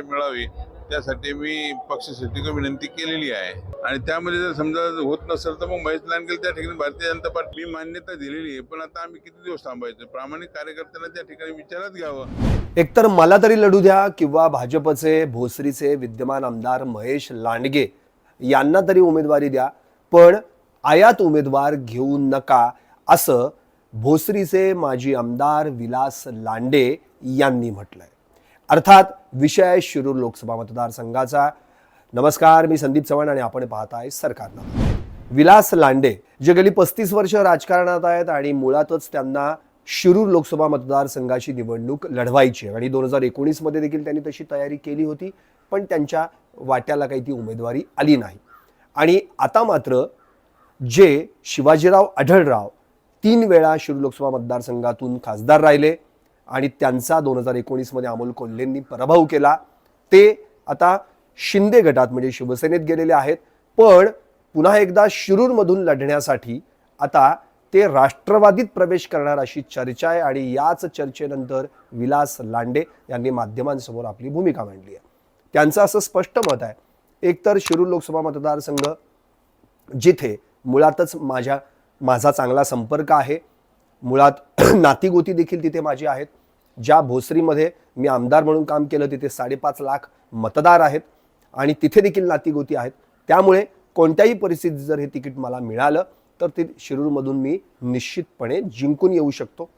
उमेदवारी मिळावी त्यासाठी मी पक्षासाठी विनंती केलेली आहे. आणि त्यामध्ये जर समजा होत नसेल तर मग महेश लांडगे त्या ठिकाणी भारतीय जनता पार्टी मी मान्यता दिलेली आहे. पण आता आम्ही किती दिवस थांबायचं? प्रामाणिक कार्यकर्त्यांना त्या ठिकाणी विचारात घ्यावं. एकतर मला तरी लढू द्या किंवा भाजपचे भोसरीचे विद्यमान आमदार महेश लांडगे यांना तरी उमेदवारी द्या. पण आयात उमेदवार घेऊ नका असं भोसरीचे माजी आमदार विलास लांडे यांनी म्हटलंय. अर्थात विषय शिरूर लोकसभा मतदारसंघाचा. नमस्कार मी संदीप चव्हाण आणि आपण पाहताय सरकारनं. विलास लांडे जे गेली पस्तीस वर्ष राजकारणात आहेत आणि मुळातच त्यांना शिरूर लोकसभा मतदारसंघाची निवडणूक लढवायची आहे. आणि दोन हजार एकोणीसमध्ये देखील त्यांनी तशी तयारी केली होती पण त्यांच्या वाट्याला काही ती उमेदवारी आली नाही. आणि आता मात्र जे शिवाजीराव आढळराव तीन वेळा शिरूर लोकसभा मतदारसंघातून खासदार राहिले. आणि त्यांचा दोन हजार एकोणीसमध्ये अमोल कोल्हेंनी पराभव केला. ते आता शिंदे गटात म्हणजे शिवसेनेत गेलेले आहेत. पण पुन्हा एकदा शिरूरमधून लढण्यासाठी आता ते राष्ट्रवादीत प्रवेश करणार अशी चर्चा आहे आणि याच चर्चेनंतर विलास लांडे यांनी माध्यमांसमोर आपली भूमिका मांडली आहे. त्यांचं असं स्पष्ट मत आहे. एकतर शिरूर लोकसभा मतदारसंघ जिथे मुळातच माझ्या माझा चांगला संपर्क आहे मुळात नातीगोती देखील तिथे माझी आहेत ज्या भोसरीमध्ये मी आमदार म्हणून काम केलं तिथे साडेपाच लाख मतदार आहेत आणि तिथे देखील नातीगोती आहेत. त्यामुळे कोणत्याही परिस्थितीत जर हे तिकीट मला मिळालं तर ते शिरूरमधून मी निश्चितपणे जिंकून येऊ शकतो.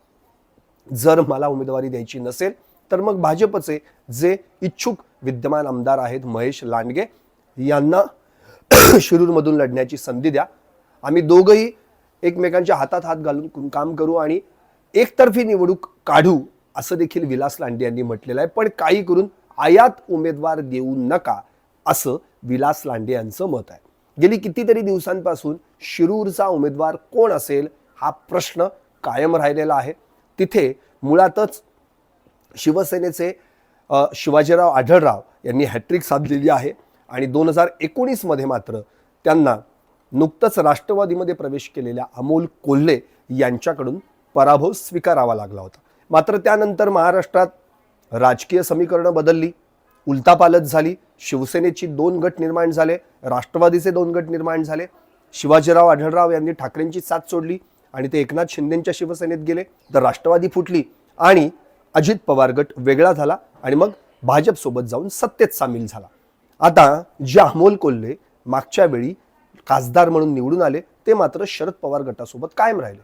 जर मला उमेदवारी द्यायची नसेल तर मग भाजपचे जे इच्छुक विद्यमान आमदार आहेत महेश लांडगे यांना शिरूरमधून लढण्याची संधी द्या. आम्ही दोघंही एकमेकांच्या हातात हात घालून काम करू आणि एकतर्फी निवडणूक काढू. असं देखील विलास लांडे यांनी म्हटलेलं आहे पण काही करून आयात उमेदवार देऊ नका असं विलास लांडे यांचं मत आहे. गेली कितीतरी दिवसांपासून शिरूरचा उमेदवार कोण असेल हा प्रश्न कायम राहिलेला आहे. तिथे मुळातच शिवसेनेचे शिवाजीराव आढळराव यांनी हॅट्रिक साधलेली आहे आणि दोन हजार एकोणीसमध्ये मात्र त्यांना नुकतंच राष्ट्रवादीमध्ये प्रवेश केलेल्या अमोल कोल्हे यांच्याकडून पराभव स्वीकारावा लागला होता. मात्र त्यानंतर महाराष्ट्रात राजकीय समीकरणं बदलली उलतापालत झाली शिवसेनेची दोन गट निर्माण झाले राष्ट्रवादीचे दोन गट निर्माण झाले. शिवाजीराव आढळराव यांनी ठाकरेंची साथ सोडली आणि ते एकनाथ शिंदेंच्या शिवसेनेत गेले तर राष्ट्रवादी फुटली आणि अजित पवार गट वेगळा झाला आणि मग भाजपसोबत जाऊन सत्तेत सामील झाला. आता जे अमोल कोल्हे मागच्या वेळी खासदार म्हणून निवडून आले ते मात्र शरद पवार गटासोबत कायम राहिले.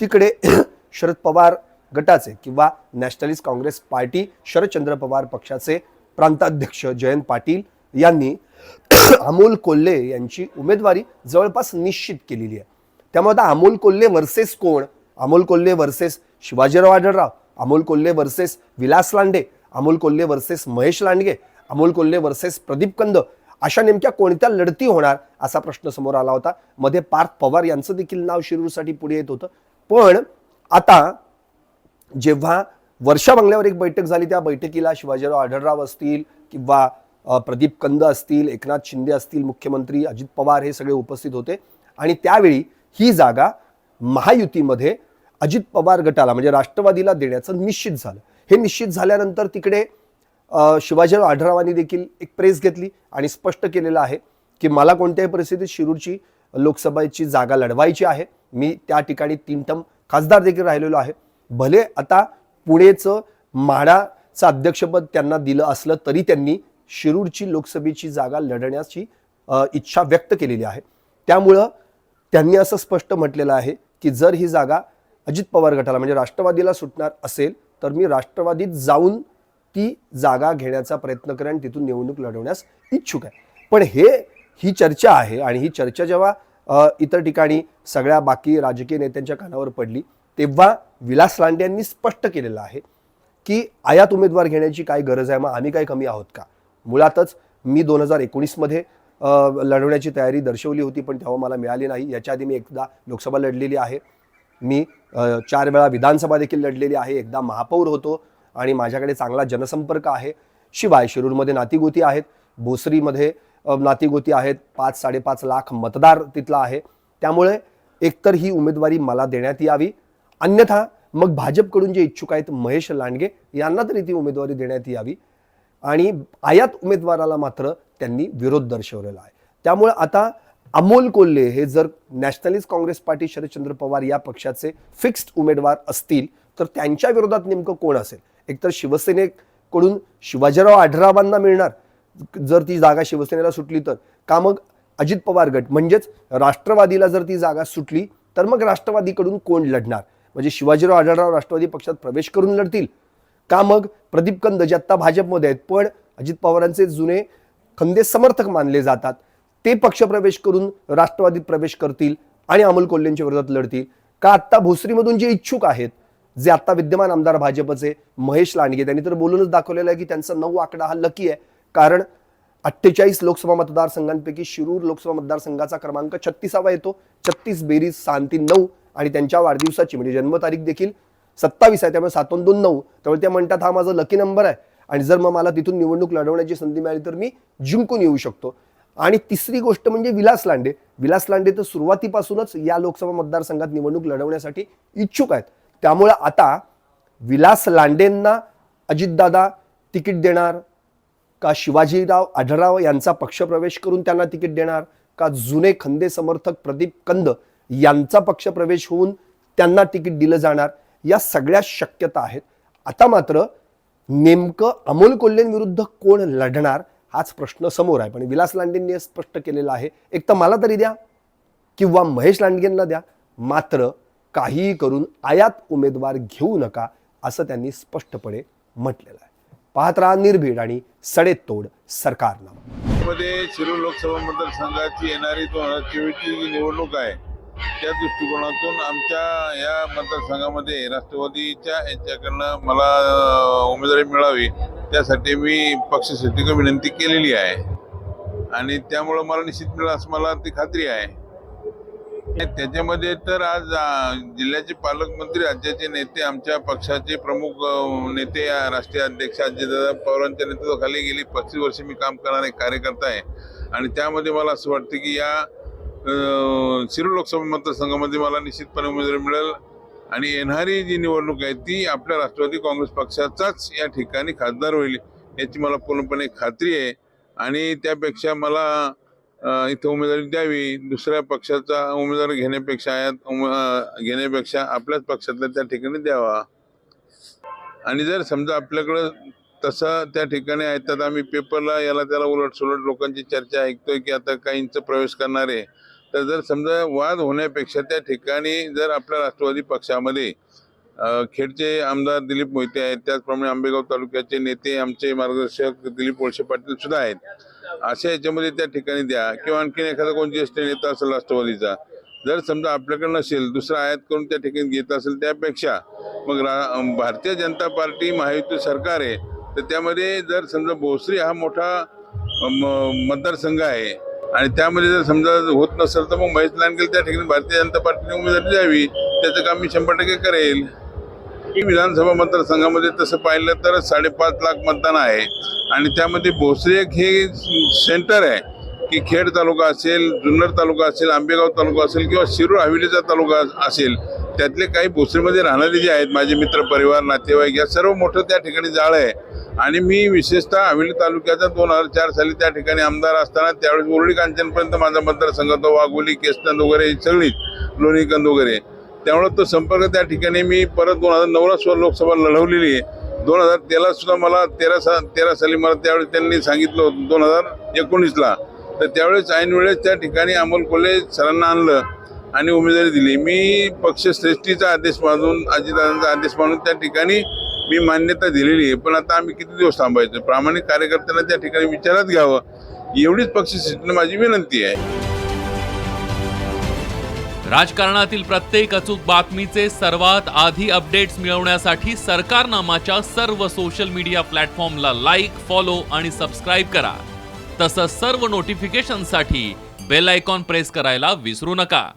तिकडे शरद पवार गटाचे किंवा nationalist congress party Sharadchandra Pawar पक्षाचे प्रांताध्यक्ष जयंत पाटील यांनी अमोल कोल्हे यांची उमेदवारी जवळपास निश्चित केलेली आहे. त्यामुळे आता अमोल कोल्हे वर्सेस कोण? Amol Kolhe versus Shivajirao Adhalrao Amol Kolhe versus Vilas Lande Amol Kolhe versus Mahesh Landge Amol Kolhe versus Pradeep Kand अशा नेमक्या कोणत्या लढती होणार असा प्रश्न समोर आला होता. मध्ये पार्थ पवार यांचं देखील नाव शिरूरसाठी पुढे येत होतं. पण आता जेव्हा वर्षा बंगल्यावर एक बैठक झाली त्या बैठकीला शिवाजीराव आढळराव असतील किंवा प्रदीप कंद असतील एकनाथ शिंदे असतील मुख्यमंत्री अजित पवार हे सगळे उपस्थित होते. आणि त्यावेळी ही जागा महायुतीमध्ये अजित पवार गटाला म्हणजे राष्ट्रवादीला देण्याचं निश्चित झालं. हे निश्चित झाल्यानंतर तिकडे शिवाजीराव आढरावांनी देखील एक प्रेस घेतली आणि स्पष्ट केलेलं आहे की मला कोणत्याही परिस्थितीत शिरूरची लोकसभेची जागा लढवायची आहे. मी त्या ठिकाणी तीन टम खासदार देखील राहिलेलो आहे. भले आता पुणेचं म्हाडाचं अध्यक्षपद त्यांना दिलं असलं तरी त्यांनी शिरूरची लोकसभेची जागा लढण्याची इच्छा व्यक्त केलेली आहे. त्यामुळं त्यांनी असं स्पष्ट म्हटलेलं आहे की जर ही जागा अजित पवार गटाला म्हणजे राष्ट्रवादीला सुटणार असेल तर मी राष्ट्रवादीत जाऊन ती जागा घेण्याचा प्रयत्न करेन तिथून निवडणूक लढवण्यास इच्छुक आहे. पण हे ही चर्चा आहे आणि ही चर्चा जेव्हा इतर ठिकाणी सगळ्या बाकी राजकीय नेत्यांच्या कानावर पडली तेव्हा विलास लांडे यांनी स्पष्ट केलेलं आहे की आयात उमेदवार घेण्याची काय गरज आहे मग आम्ही काय कमी आहोत का? मुळातच मी दोन हजार एकोणीसमध्ये लढवण्याची तयारी दर्शवली होती पण तेव्हा मला मिळाली नाही. याच्या आधी मी एकदा लोकसभा लढलेली आहे. मी चार वेळा विधानसभा देखील लढलेली आहे. एकदा महापौर होतो आणि माझ्याकडे चांगला जनसंपर्क आहे. शिवाय शिरूरमध्ये नातीगोती आहेत. भोसरीमध्ये नातीगोती आहेत. पाच साडेपाच लाख मतदार तिथला आहे. त्यामुळे एकतर ही उमेदवारी मला देण्यात यावी अन्यथा मग भाजपकडून जे इच्छुक आहेत महेश लांडगे यांना तरी ती उमेदवारी देण्यात यावी. आणि आयात उमेदवाराला मात्र त्यांनी विरोध दर्शवलेला आहे. त्यामुळे आता अमोल कोल्हे हे जर nationalist congress party Sharadchandra Pawar या पक्षाचे फिक्स्ड उमेदवार असतील तर त्यांच्या विरोधात नेमकं कोण असेल? एकतर शिवसेनेकडून शिवाजीराव आढरावांना मिळणार. जर ती जागा शिवसेनेला सुटली तर. का मग अजित पवार गट? म्हणजेच राष्ट्रवादीला जर ती जागा सुटली तर मग राष्ट्रवादीकडून कोण लढणार? म्हणजे शिवाजीराव आढळराव राष्ट्रवादी पक्षात प्रवेश करून लढतील. का मग? प्रदीप कंद जे आत्ता भाजपमध्ये आहेत. पण अजित पवारांचे जुने खंदे समर्थक मानले जातात. ते पक्षप्रवेश करून राष्ट्रवादीत प्रवेश करतील आणि अमोल कोल्हेंच्या विरोधात लढतील. का आत्ता भोसरीमधून जे इच्छुक आहेत जे आता विद्यमान आमदार भाजपचे महेश लांडगे त्यांनी तर बोलूनच दाखवलेलं आहे की त्यांचा नऊ आकडा हा लकी आहे. कारण अठ्ठेचाळीस लोकसभा मतदारसंघांपैकी शिरूर लोकसभा मतदारसंघाचा क्रमांक छत्तीसावा येतो. छत्तीस बेरीज सांती नऊ. आणि त्यांच्या वाढदिवसाची म्हणजे जन्मतारीख देखील सत्तावीस आहे त्यामुळे सातून दोन नऊ. त्यामुळे ते म्हणतात हा माझा लकी नंबर आहे. आणि जर मग मला तिथून निवडणूक लढवण्याची संधी मिळाली तर मी जिंकून येऊ शकतो. आणि तिसरी गोष्ट म्हणजे विलास लांडे. विलास लांडे तर सुरुवातीपासूनच या लोकसभा मतदारसंघात निवडणूक लढवण्यासाठी इच्छुक आहेत. त्यामुळं आता विलास लांडेंना अजितदादा तिकीट देणार का शिवाजीराव आढळराव यांचा पक्षप्रवेश करून त्यांना तिकीट देणार का जुने खंदे समर्थक प्रदीप कंद यांचा पक्षप्रवेश होऊन त्यांना तिकीट दिलं जाणार. या सगळ्या शक्यता आहेत. आता मात्र नेमकं अमोल कोल्हेंविरुद्ध कोण लढणार हाच प्रश्न समोर आहे. पण विलास लांडेंनी स्पष्ट केलेलं आहे. एक तर मला तरी द्या किंवा महेश लांडगेंना द्या. मात्र काहीही करून आयात उमेदवार घेऊ नका असं त्यांनी स्पष्टपणे म्हटलेलं आहे. पाहत राहा निर्भीड आणि सडेतोड सरकारनं मध्ये शिरूर लोकसभा मतदारसंघाची येणारी दोन हजार चोवीसची जी निवडणूक आहे त्या दृष्टिकोनातून आमच्या या मतदारसंघामध्ये राष्ट्रवादीच्या यांच्याकडनं मला उमेदवारी मिळावी त्यासाठी मी पक्षश्रेष्ठीकडे विनंती केलेली आहे. आणि त्यामुळं मला निश्चित मिळेल असं मला ती खात्री आहे. त्याच्यामध्ये तर आज जिल्ह्याचे पालकमंत्री राज्याचे नेते आमच्या पक्षाचे प्रमुख नेते राष्ट्रीय अध्यक्ष अजितदादा पवारांच्या नेतृत्वाखाली गेली. पस्तीस वर्ष मी काम करणारे कार्यकर्ता आहे. आणि त्यामध्ये मला असं वाटतं की या शिरूर लोकसभा मतदारसंघामध्ये मला निश्चितपणे उमेदवारी मिळेल. आणि येणारी जी निवडणूक आहे ती आपल्या राष्ट्रवादी काँग्रेस पक्षाचाच या ठिकाणी खासदार होईल याची मला पूर्णपणे खात्री आहे. आणि त्यापेक्षा मला इथं उमेदवारी द्यावी दुसऱ्या पक्षाचा उमेदवार घेण्यापेक्षा यात घेण्यापेक्षा आपल्याच पक्षातल्या त्या ठिकाणी द्यावा. आणि जर समजा आपल्याकडं तसं त्या ठिकाणी आहे तर आम्ही पेपरला याला त्याला उलट सुलट लोकांची चर्चा ऐकतोय की आता काहींचं प्रवेश करणार. आहे तर जर समजा वाद होण्यापेक्षा त्या ठिकाणी जर आपल्या राष्ट्रवादी पक्षामध्ये खेडचे आमदार दिलीप मोहिते आहेत त्याचप्रमाणे आंबेगाव तालुक्याचे नेते आमचे मार्गदर्शक दिलीप वळसे पाटील सुद्धा आहेत. अशा याच्यामध्ये त्या ठिकाणी द्या किंवा आणखीन एखादा कोण ज्येष्ठ नेता असेल राष्ट्रवादीचा. जर समजा आपल्याकडे नसेल दुसरा आयात करून त्या ठिकाणी घेत असेल त्यापेक्षा मग रा भारतीय जनता पार्टी महायुती सरकार आहे. तर त्यामध्ये जर समजा भोसरी हा मोठा म- मतदारसंघ आहे आणि त्यामध्ये जर समजा होत नसेल तर मग महेश लांडगे त्या ठिकाणी भारतीय जनता पार्टीने उमेदवारी द्यावी. त्याचं काम मी शंभर टक्के करेल. ही विधानसभा मतदारसंघामध्ये तसं पाहिलं तर साडेपाच लाख मतदान आहे. आणि त्यामध्ये भोसरी एक हे सेंटर आहे की खेड तालुका असेल जुन्नर तालुका असेल आंबेगाव तालुका असेल किंवा शिरूर हवेलीचा तालुका असेल त्यातले काही भोसरीमध्ये राहणारे जे आहेत माझे मित्र परिवार नातेवाईक या सर्व मोठं त्या ठिकाणी जाळ आहे. आणि मी विशेषतः हवेली तालुक्याचा दोन हजार चार साली त्या ठिकाणी आमदार असताना त्यावेळेस उरळी कांचनपर्यंत माझा मतदारसंघ होता वाघोली केसकंद वगैरे ही सगळीच लोणीकंद वगैरे. त्यामुळे तो संपर्क त्या ठिकाणी मी परत दोन हजार नऊला सुद्धा लोकसभा लढवलेली आहे. दोन हजार तेरा सुद्धा मला तेरा सा तेरा साली मला त्यावेळेस त्यांनी सांगितलं होतं. दोन हजार एकोणीसला. तर त्यावेळेस ऐन वेळेस त्या ठिकाणी अमोल कोल्हे सरांना आणलं आणि उमेदवारी दिली. मी पक्षश्रेष्ठीचा आदेश मानून अजितदादांचा आदेश मानून त्या ठिकाणी मी मान्यता दिलेली आहे पण आता आम्ही किती दिवस थांबायचं? प्रामाणिक कार्यकर्त्यांना त्या ठिकाणी विचारात घ्यावं. एवढीच पक्षश्रेष्ठीने माझी विनंती आहे. राजकारणातील प्रत्येक अचूक बातमीचे सर्वात आधी अपडेट्स मिळवण्यासाठी सरकारनामाच्या सर्व सोशल मीडिया प्लॅटफॉर्मला लाईक फॉलो आणि सबस्क्राईब करा. तसंच सर्व नोटिफिकेशनसाठी बेल आयकॉन प्रेस करायला विसरू नका.